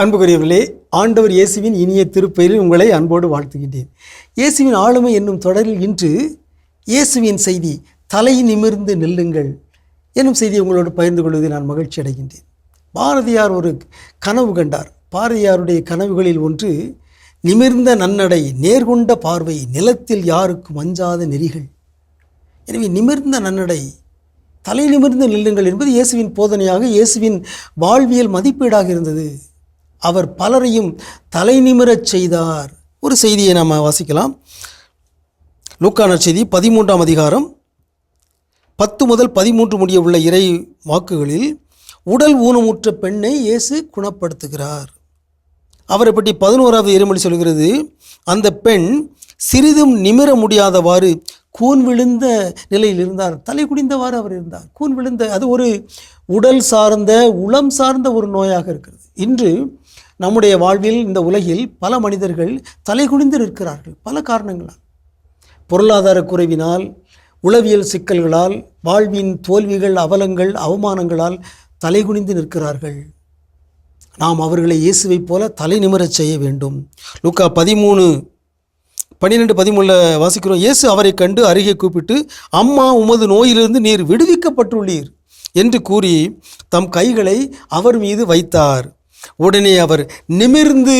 அன்புக்குரியவர்களே ஆண்டவர் இயேசுவின் இனிய திருப்பெயரில் உங்களை அன்போடு வாழ்த்துகின்றேன். இயேசுவின் ஆளுமை என்னும் தொடரில் இன்று இயேசுவின் செய்தி தலை நிமிர்ந்து நில்லுங்கள் என்னும் செய்தியை உங்களோடு பகிர்ந்து கொள்வதில் நான் மகிழ்ச்சி அடைகின்றேன். பாரதியார் ஒரு கனவு கண்டார். பாரதியாருடைய கனவுகளில் ஒன்று நிமிர்ந்த நன்னடை நேர்கொண்ட பார்வை நிலத்தில் யாருக்கும் அஞ்சாத நெறிகள். எனவே நிமிர்ந்த நன்னடை தலை நிமிர்ந்து நில்லுங்கள் என்பது இயேசுவின் போதனையாக இயேசுவின் வாழ்வியல் மதிப்பீடாக இருந்தது. அவர் பலரையும் தலை நிமிரச் செய்தார். ஒரு செய்தியை நாம் வாசிக்கலாம். லூக்கான செய்தி பதிமூன்றாம் அதிகாரம் பத்து முதல் பதிமூன்று முடிய உள்ள இறை வாக்குகளில் உடல் ஊனமுற்ற பெண்ணை இயேசு குணப்படுத்துகிறார். அவரை பற்றி பதினோராவது இறைமொழி சொல்கிறது அந்த பெண் சிறிதும் நிமிர முடியாதவாறு கூன் விழுந்த நிலையில் இருந்தார். தலை குடிந்தவாறு அவர் இருந்தார். கூன் விழுந்த அது ஒரு உடல் சார்ந்த உளம் சார்ந்த ஒரு நோயாக இருக்கிறது. இன்று நம்முடைய வாழ்வில் இந்த உலகில் பல மனிதர்கள் தலை குடிந்து நிற்கிறார்கள் பல காரணங்களால். பொருளாதார குறைவினால் உளவியல் சிக்கல்களால் வாழ்வின் தோல்விகள் அவலங்கள் அவமானங்களால் தலைகுனிந்து நிற்கிறார்கள். நாம் அவர்களை இயேசுவைப் போல தலை நிமிரச் செய்ய வேண்டும். லூக்கா பதிமூணு பன்னிரெண்டு பதிமூணில் வாசிக்கிறோம் இயேசு அவரை கண்டு அருகே கூப்பிட்டு அம்மா உமது நோயிலிருந்து நீர் விடுவிக்கப்பட்டுள்ளீர் என்று கூறி தம் கைகளை அவர் மீது வைத்தார். உடனே அவர் நிமிர்ந்து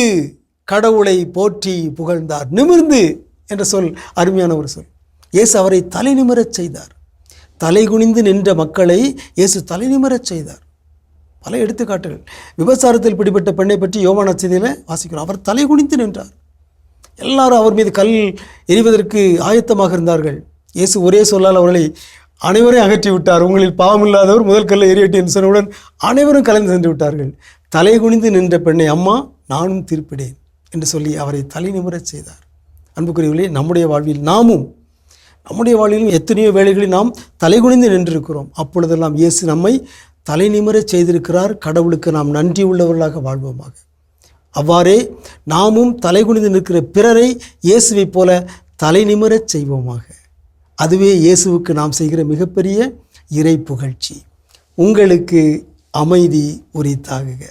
கடவுளை போற்றி புகழ்ந்தார். நிமிர்ந்து என்ற சொல் அருமையான ஒரு சொல். இயேசு அவரை தலை நிமிரச் செய்தார். தலை குனிந்து நின்ற மக்களை இயேசு தலை நிமிரச் செய்தார். பல எடுத்துக்காட்டுகள். விபச்சாரத்தில் பிடிபட்ட பெண்ணை பற்றி யோமான செய்தியில் வாசிக்கிறோம். அவர் தலை குனிந்து நின்றார். எல்லாரும் அவர் மீது கல் எறிவதற்கு ஆயத்தமாக இருந்தார்கள். இயேசு ஒரே சொல்லால் அவர்களை அனைவரையும் அகற்றி விட்டார். உங்களில் பாவம் இல்லாதவர் முதல் கல்லை எரியட்டி என்று சொன்னவுடன் அனைவரும் கலந்து சென்று விட்டார்கள். தலை குனிந்து நின்ற பெண்ணை அம்மா நானும் தீர்ப்பிடேன் என்று சொல்லி அவரை தலை நிமிரச் செய்தார். அன்புக்குரியவர்களே நம்முடைய வாழ்வில் நாமும் நம்முடைய வாழ்விலும் எத்தனையோ வேலைகளில் நாம் தலைகுனிந்து நின்றிருக்கிறோம். அப்பொழுதெல்லாம் இயேசு நம்மை தலைநிமிரச் செய்திருக்கிறார். கடவுளுக்கு நாம் நன்றி உள்ளவர்களாக வாழ்வோமாக. அவ்வாறே நாமும் தலைகுனிந்து நிற்கிற பிறரை இயேசுவைப் போல தலை நிமிரச் செய்வோமாக. அதுவே இயேசுவுக்கு நாம் செய்கிற மிகப்பெரிய இறை புகழ்ச்சி உங்களுக்கு அமைதி உரித்தாகுக.